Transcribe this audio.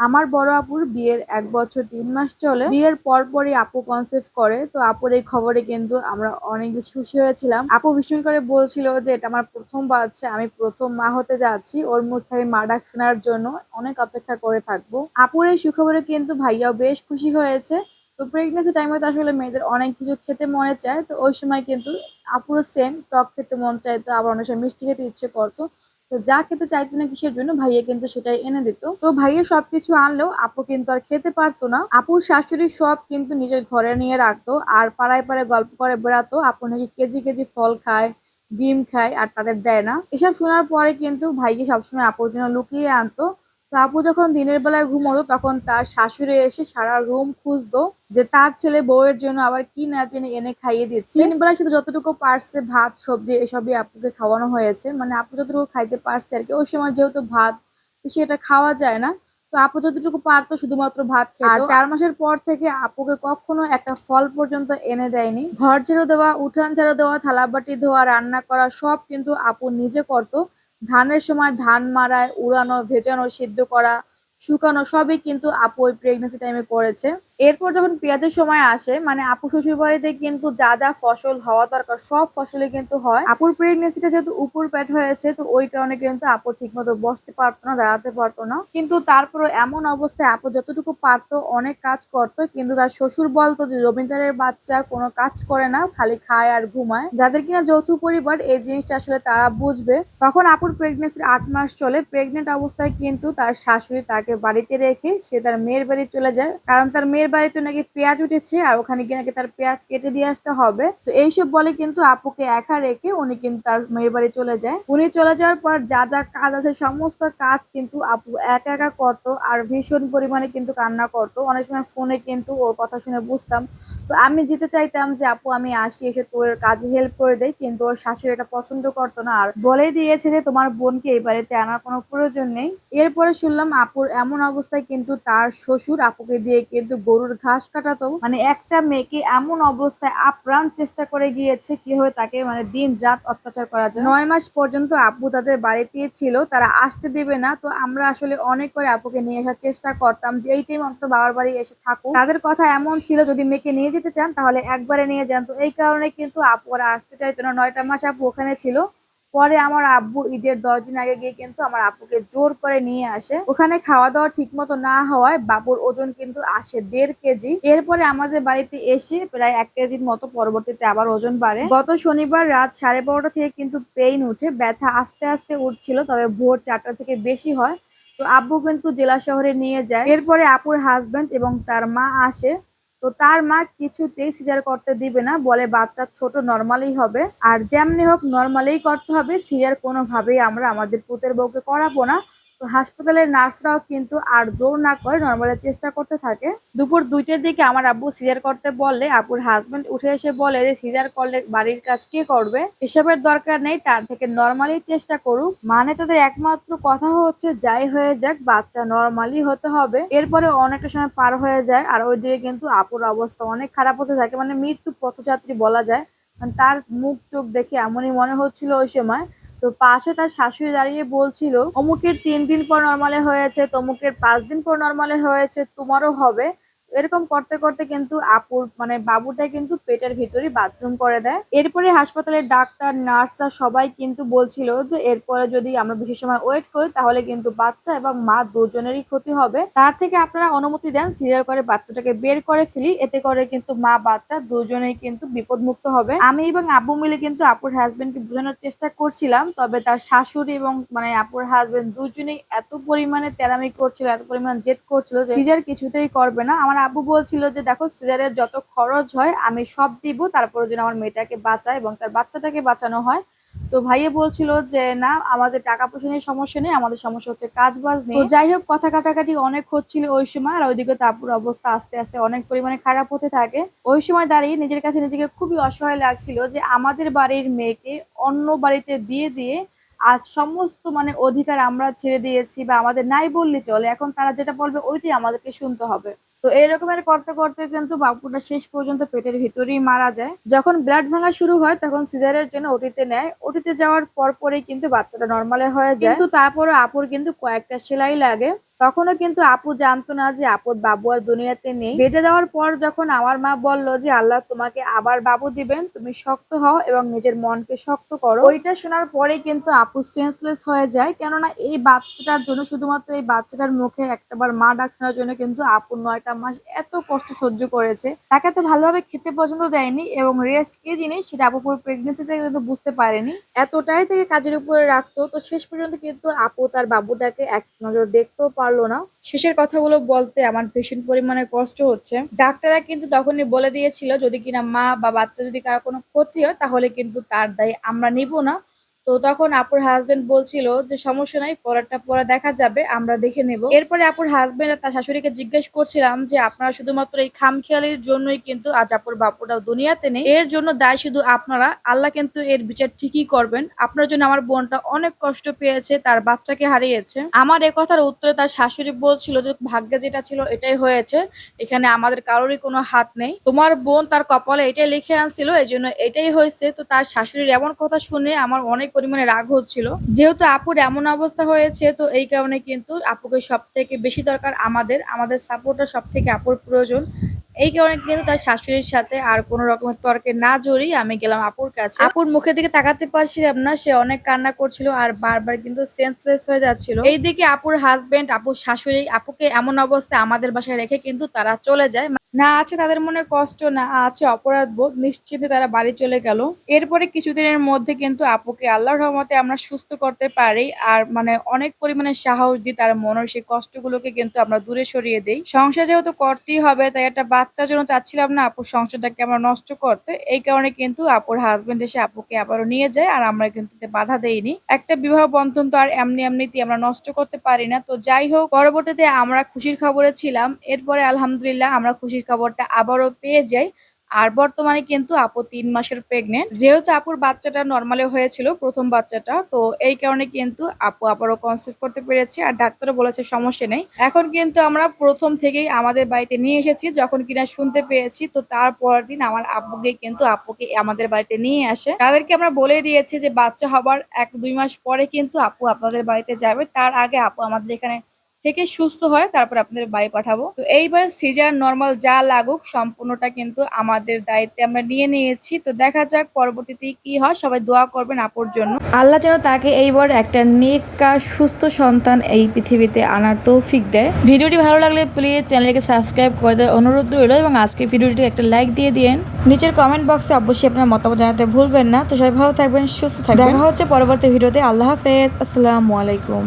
আমার বড় আপুর বিয়ের এক বছর তিন মাস চলে। বিয়ের পর পরই আপু কনসেপ্ট করে। তো আপুর এই খবরে কিন্তু আমরা অনেক বেশি খুশি হয়েছিলাম। আপু ভীষণ করে বলছিল যে, এটা আমার প্রথম বাচ্চা। আমি প্রথম মা হতে যাচ্ছি। ওর মুখে আমি মা ডাক শোনার জন্য অনেক অপেক্ষা করে থাকব। আপুর এই সুখবরে কিন্তু ভাইয়াও বেশ খুশি হয়েছে। তো প্রেগনেন্সি টাইমে তো আসলে মেয়েদের অনেক কিছু খেতে মনে চায়। তো ওই সময় কিন্তু আপুরও সেম টক খেতে মন চাইতো। আবার অনেক সময় মিষ্টি খেতে ইচ্ছে করতো। তো যা খেতে চাইতো না কিসের জন্য ভাইয়া কিন্তু সেটাই এনে দিত। তো ভাইয়া সবকিছু আনলেও আপু কিন্তু আর খেতে পারতো না। আপুর শাশুড়ি সব কিন্তু নিজের ঘরে নিয়ে রাখতো আর পাড়ায় পাড়ায় গল্প করে বেড়াতো, আপু নাকি কেজি কেজি ফল খায়, ডিম খায় আর তাদের দেয় না। এসব শোনার পরে কিন্তু ভাইকে সবসময় আপুর জন্য লুকিয়ে আনতো। আপু যখন দিনের বেলায় ঘুমোতো তখন তার শাশুড়ি এসে সারা রুম খুঁজতো যে তার ছেলে বউয়ের জন্য আবার কি না জেনে এনে খাইয়ে দিচ্ছে। দিন বেলা শুধু যতটুকু পারছে ভাত, সবজি এসবই আপুকে খাওয়ানো হয়েছে। মানে আপু যতটুকু খাইতে পারছে আর কি। ওই সময় যেহেতু ভাত এটা খাওয়া যায় না। তো আপু যতটুকু পারতো শুধুমাত্র ভাত খেত। আর চার মাসের পর থেকে আপুকে কখনো একটা ফল পর্যন্ত এনে দেয়নি। ঘর ঝাড়ু দেওয়া, উঠান ঝাড়ু দেওয়া, থালাবাটি ধোয়া, রান্না করা সব কিন্তু আপু নিজে করতো। ধানের সময় ধান মাড়ায় উড়ানো ভেজানো সিদ্ধ করা শুকানো সবই কিন্তু আপু ওই প্রেগনেন্সি টাইমে করেছে এরপর যখন পেঁয়াজের সময় আসে মানে আপু শ্বশুর বাড়িতে কিন্তু যা যা ফসল, হওয়া দরকার সব ফসলে কিন্তু হয়। আপুর প্রেগনেন্সিটা যেহেতু উপর পেট হয়েছে, তো ওই কারণে কিন্তু আপু ঠিক মতো বসতে পারতো না, দাঁড়াতে পারতো না। কিন্তু তারপরে এমন অবস্থায় আপু যতটুকু পারতো, অনেক কাজ করতো। কিন্তু তার শ্বশুর বলতো যে, জমিদারের বাচ্চা কোনো কাজ করে না, খালি খায় আর ঘুমায়। যাদের কিনা যৌথ পরিবার এই জিনিসটা আসলে তারা বুঝবে। তখন আপুর প্রেগনেন্সির আট মাস চলে। প্রেগনেন্ট অবস্থায় কিন্তু তার শাশুড়ি তাকে বাড়িতে রেখে সে তার মেয়ের বাড়ি চলে যায়। কারণ তার মেয়ের বাড়িতে নাকি পেঁয়াজ উঠেছে আর ওখানে গিয়ে নাকি তার পেঁয়াজ কেটে দিয়ে আসতে হবে। তো এইসব বলে কিন্তু আপুকে একা রেখে উনি কিন্তু তার মেয়ের বাড়ি চলে যায়। উনি চলে যাওয়ার পর যা যা কাজ আছে, সমস্ত কাজ কিন্তু আপু একা একা করতো আর ভীষণ পরিমাণে কিন্তু কান্না করতো। অনেক সময় ফোনে কিন্তু ওর কথা শুনে বুঝতাম। তো আমি যেতে চাইতাম যে, আপু, আমি আসি, এসে তোর কাজে হেল্প করে দেয় কিন্তু ওর শাশুড়ি এটা পছন্দ করতো না। আর বলে দিয়েছে যে, তোমার বোনকে এই বাড়িতে আনার কোনো প্রয়োজন নেই। এরপরে শুনলাম আপুর এমন অবস্থায় কিন্তু তার শ্বশুর আপুকে দিয়ে কিন্তু গরুর ঘাস কাটাতো। মানে একটা মেয়েকে এমন অবস্থায় আপ্রাণ চেষ্টা করে গিয়েছে কীভাবে তাকে মানে দিন রাত অত্যাচার করা যায়। নয় মাস পর্যন্ত আপু তাদের বাড়িতে ছিল, তারা আসতে দেবে না। তো আমরা আসলে অনেক করে আপুকে নিয়ে আসার চেষ্টা করতাম যে, এই টাইম অন্তত বাবার বাড়ি এসে থাকুক। তাদের কথা এমন ছিল, যদি মেয়েকে নিয়ে যেতে চান, তাহলে একবারে নিয়ে যান। তো এই কারণে কিন্তু আপু ওরা আসতে চাইতো না। নয়টা মাস আপু ওখানে ছিল। পরে আমার আব্বু ঈদের দশ দিন আগে গিয়ে কিন্তু আমার আব্বুকে জোর করে নিয়ে আসে। ওখানে খাওয়া দাওয়া ঠিক মতো না হওয়ায় বাবুর ওজন কিন্তু আসে দেড় কেজি। এরপরে আমাদের বাড়িতে এসে প্রায় এক কেজির মতো পরবর্তীতে আবার ওজন বাড়ে। গত শনিবার রাত সাড়ে বারোটা থেকে কিন্তু পেইন উঠে ব্যথা আস্তে আস্তে উঠছিল, তবে ভোর চারটা থেকে বেশি হয়। তো আব্বু কিন্তু জেলা শহরে নিয়ে যায়। এরপরে আপুর হাজবেন্ড এবং তার মা আসে। তো তার মা কিছুতেই সিজার করতে দিবে না, বলে বাচ্চা ছোট নর্মালই হবে। আর যেমনি হোক নর্মালেই করতে হবে। সিজার কোনোভাবেই আমরা আমাদের পুতের বউকে করাবো না। তো হাসপাতালের নার্সরাও কিন্তু আর জোর না করে নর্মালের চেষ্টা করতে থাকে। দুপুর দুইটার দিকে আমার আব্বু সিজার করতে বললে, আপুর হাজবেন্ড উঠে এসে বলে যে, সিজার করলে বাড়ির কাজ কে করবে? এসবের দরকার নেই, তার থেকে নর্মালি চেষ্টা করুক। মানে তাদের একমাত্র কথা হচ্ছে, যাই হয়ে যাক, বাচ্চা নর্মালি হতে হবে। এরপরে অনেকটা সময় পার হয়ে যায়, আর ওইদিকে কিন্তু আপুর অবস্থা অনেক খারাপ হতে থাকে। মানে মৃত্যু পথযাত্রী বলা যায়। মানে তার মুখ চোখ দেখে এমনই মনে হচ্ছিল ওই সময়। তো পাশে তার শাশুড়ি দাঁড়িয়ে বলছিল, অমুকের তিন দিন পর নর্মালে হয়েছে, তমুকের পাঁচ দিন পর নর্মালে হয়েছে, তোমারও হবে। এরকম করতে করতে কিন্তু আপুর মানে বাবুটা কিন্তু পেটের ভিতরে বাথরুম করে দেয়। এরপরে হাসপাতালের ডাক্তার নার্সরা সবাই কিন্তু বলছিল যে এরপরে যদি আমরা বেশি সময় ওয়েট করি তাহলে কিন্তু বাচ্চা এবং মা দুজনেরই ক্ষতি হবে। তার থেকে আপনারা অনুমতি দেন সিরিয়াল করে বাচ্চাটাকে বের করে ফেলি এতে করে কিন্তু মা বাচ্চা দুজনেই কিন্তু বিপদমুক্ত হবে। আমি এবং আব্বু মিলে কিন্তু আপুর হাজবেন্ডকে বোঝানোর চেষ্টা করছিলাম তবে তার শাশুড়ি এবং মানে আপুর হাজবেন্ড দুজনেই এত পরিমাণে তেরামি করছিল এত পরিমাণ জেদ করছিল যে সিজার কিছুতেই করবে না। আমার আব্বু বলছিল যে, দেখো, সিজারের যত খরচ হয়, আমি সব দিব। তারপরে যেন আমার মেয়েটাকে বাঁচায় এবং তার বাচ্চাটাকে বাঁচানো হয়। তো ভাইয়া বলছিল যে, না, আমাদের টাকা পয়সা নিয়ে সমস্যা নেই, আমাদের সমস্যা হচ্ছে কাজ বাজ নেই যাই হোক, কথা কাটাকাটি অনেক হচ্ছিল ওই সময়, আর ওইদিকে তাপুর অবস্থা আস্তে আস্তে অনেক পরিমাণে খারাপ হতে থাকে। ওই সময় দাঁড়িয়ে নিজের কাছে নিজেকে খুবই অসহায় লাগছিল যে, আমাদের বাড়ির মেয়েকে অন্য বাড়িতে বিয়ে দিয়ে আজ সমস্ত মানে অধিকার আমরা ছেড়ে দিয়েছি বা আমাদের নাই বললে চলে। এখন তারা যেটা বলবে, ওইটাই আমাদেরকে শুনতে হবে। তো এরকমের করতে করতে কিন্তু বাপুটা শেষ পর্যন্ত পেটের ভিতরেই মারা যায়। যখন ব্লাড ভাঙা শুরু হয়, তখন সিজারের জন্য ওটিতে নেয়। ওটিতে যাওয়ার পর পরেই কিন্তু বাচ্চাটা নর্মালে হয়ে যায়। কিন্তু তারপরে আপুর কিন্তু কয়েকটা সেলাই লাগে। তখনও কিন্তু আপু জানতো না যে আপুর বাবু আর দুনিয়াতে নেই। বেডে দেওয়ার পর যখন আমার মা বলল যে, আল্লাহ তোমাকে আবার বাবু দিবেন, তুমি শক্ত হও এবং নিজের মনকে শক্ত করো। ওইটা শোনার পরে কিন্তু আপু সেন্সলেস হয়ে যায়। কেননা এই বাচ্চাটার জন্য, শুধুমাত্র এই বাচ্চাটার মুখে একটাবার মা ডাক শোনার জন্য কিন্তু আপু নয়টা মাস এত কষ্ট সহ্য করেছে। তাকে তো ভালোভাবে খেতে পর্যন্ত দেয়নি এবং রেস্ট কি জিনিস সেটা আপু পুরো প্রেগনেন্সিতে কিন্তু বুঝতে পারেনি। এতটাই থেকে কাজের উপরে রাখতো। তো শেষ পর্যন্ত কিন্তু আপু তার বাবুটাকে এক নজর দেখতেও পারল না। শেষের কথাগুলো বলতে আমার ভীষণ পরিমাণে কষ্ট হচ্ছে। ডাক্তাররা কিন্তু তখনই বলে দিয়েছিল, যদি কিনা মা বা বাচ্চা যদি কারও কোনো ক্ষতি হয়, তাহলে কিন্তু তার দায় আমরা নিব না। তো তখন আপুর হাজবেন্ড বলছিল যে, সমস্যা নাই পরেরটা পরে দেখা যাবে, আমরা দেখে নেব। এরপরে আপুর হাজবেন্ড তার শাশুড়িকে জিজ্ঞেস করছিলাম যে, আপনারা শুধুমাত্র এই খামখেয়ালির জন্যই কিন্তু আজ আপুর বাপুটাও দুনিয়াতে নেই। এর জন্য দায় শুধু আপনারা। আল্লাহ কিন্তু এর বিচার ঠিকই করবেন। আপনার জন্য আমার বোনটা অনেক কষ্ট পেয়েছে, তার বাচ্চাকে হারিয়েছে। আমার এ কথার উত্তরে তার শাশুড়ি বলছিল যে, ভাগ্যে যেটা ছিল, এটাই হয়েছে। এখানে আমাদের কারোরই কোনো হাত নেই। তোমার বোন তার কপালে এটাই লিখে আনছিল এই জন্য এটাই হয়েছে। তো তার শাশুড়ির এমন কথা শুনে আমার অনেক পরিমাণে রাগ হচ্ছিল। যেহেতু আপুর এমন অবস্থা হয়েছে, তো এই কারণে কিন্তু আপুকে সব থেকে বেশি দরকার আমাদের। আমাদের সাপোর্টটা সব থেকে আপুর প্রয়োজন। এই কারণে কিন্তু তার শাশুড়ির সাথে আর কোনো রকমের তর্কে না জড়িয়ে আমি গেলাম আপুর কাছে। আপুর মুখের দিকে তাকাতে পারছিলাম না, সে অনেক কান্না করছিল আর বারবার কিন্তু সেন্সলেস হয়ে যাচ্ছিল। এইদিকে আপুর হাজবেন্ড আপুর শাশুড়ি, আপুকে এমন অবস্থায় আমাদের বাসায় রেখে কিন্তু তারা চলে যায়। না, আছে তাদের মনে কষ্ট, না, আছে অপরাধ বোধ নিশ্চিন্তে তারা বাড়ি চলে গেল। এরপরে কিছুদিনের মধ্যে কিন্তু আপুকে আল্লাহর রহমতে আমরা সুস্থ করতে পারি আর মানে অনেক পরিমাণে সাহস দিই তার মনের সেই কষ্টগুলোকে কিন্তু আমরা দূরে সরিয়ে দিই। সংসার যেহেতু করতেই হবে, তাই একটা বাচ্চার জন্য চাচ্ছিলাম না আপুর সংসারটাকে আমরা নষ্ট করতে। এই কারণে কিন্তু আপুর হাজবেন্ড এসে আপুকে আবারও নিয়ে যায় আর আমরা কিন্তু বাধা দেইনি। একটা বিবাহ বন্ধন তো আর এমনি এমনিতে আমরা নষ্ট করতে পারি না। তো যাই হোক, পরবর্তীতে আমরা খুশির খবরে ছিলাম। এরপরে আলহামদুলিল্লাহ আমরা খুশির খবরটা আবারও পেয়ে যাই। আর বর্তমানে কিন্তু আপু তিন মাসের প্রেগনেন্ট যেহেতু আপুর বাচ্চাটা নর্মালে হয়েছিল, প্রথম বাচ্চাটা, তো এই কারণে কিন্তু আপু আবারও কনসেপ্ট করতে পেরেছে আর ডাক্তারও বলেছে সমস্যা নেই। এখন কিন্তু আমরা প্রথম থেকেই আমাদের বাড়িতে নিয়ে এসেছি, যখন কিনা শুনতে পেয়েছি, তো তার পরের দিন আমার আব্বুকে কিন্তু আপুকে আমাদের বাড়িতে নিয়ে আসে। তাদেরকে আমরা বলে দিয়েছি যে বাচ্চা হবার এক দুই মাস পরে কিন্তু আপু আপনাদের বাড়িতে যাবে। তার আগে আপু আমাদের এখানে থেকে সুস্থ হয় তারপর আপনাদের বাড়ি পাঠাবো। তো এইবার সিজার নর্মাল যা লাগুক সম্পূর্ণটা কিন্তু আমাদের দায়িত্বে আমরা নিয়ে নিয়েছি। তো দেখা যাক পরবর্তীতে কি হয় সবাই দোয়া করবেন আপুর জন্য। আল্লাহ যেন তাকে এইবার একটা নেককার সুস্থ সন্তান এই পৃথিবীতে আনার তৌফিক দেয়। ভিডিওটি ভালো লাগলে প্লিজ চ্যানেলকে সাবস্ক্রাইব করে দেওয়ার অনুরোধ রইল এবং আজকে ভিডিওটি একটা লাইক দিয়ে দিন নিচের কমেন্ট বক্সে অবশ্যই আপনার মতামত জানাতে ভুলবেন না। তো সবাই ভালো থাকবেন সুস্থ থাকবেন। দেখা হচ্ছে পরবর্তী ভিডিওতে। আল্লাহ হাফেজ। আসসালামু আলাইকুম।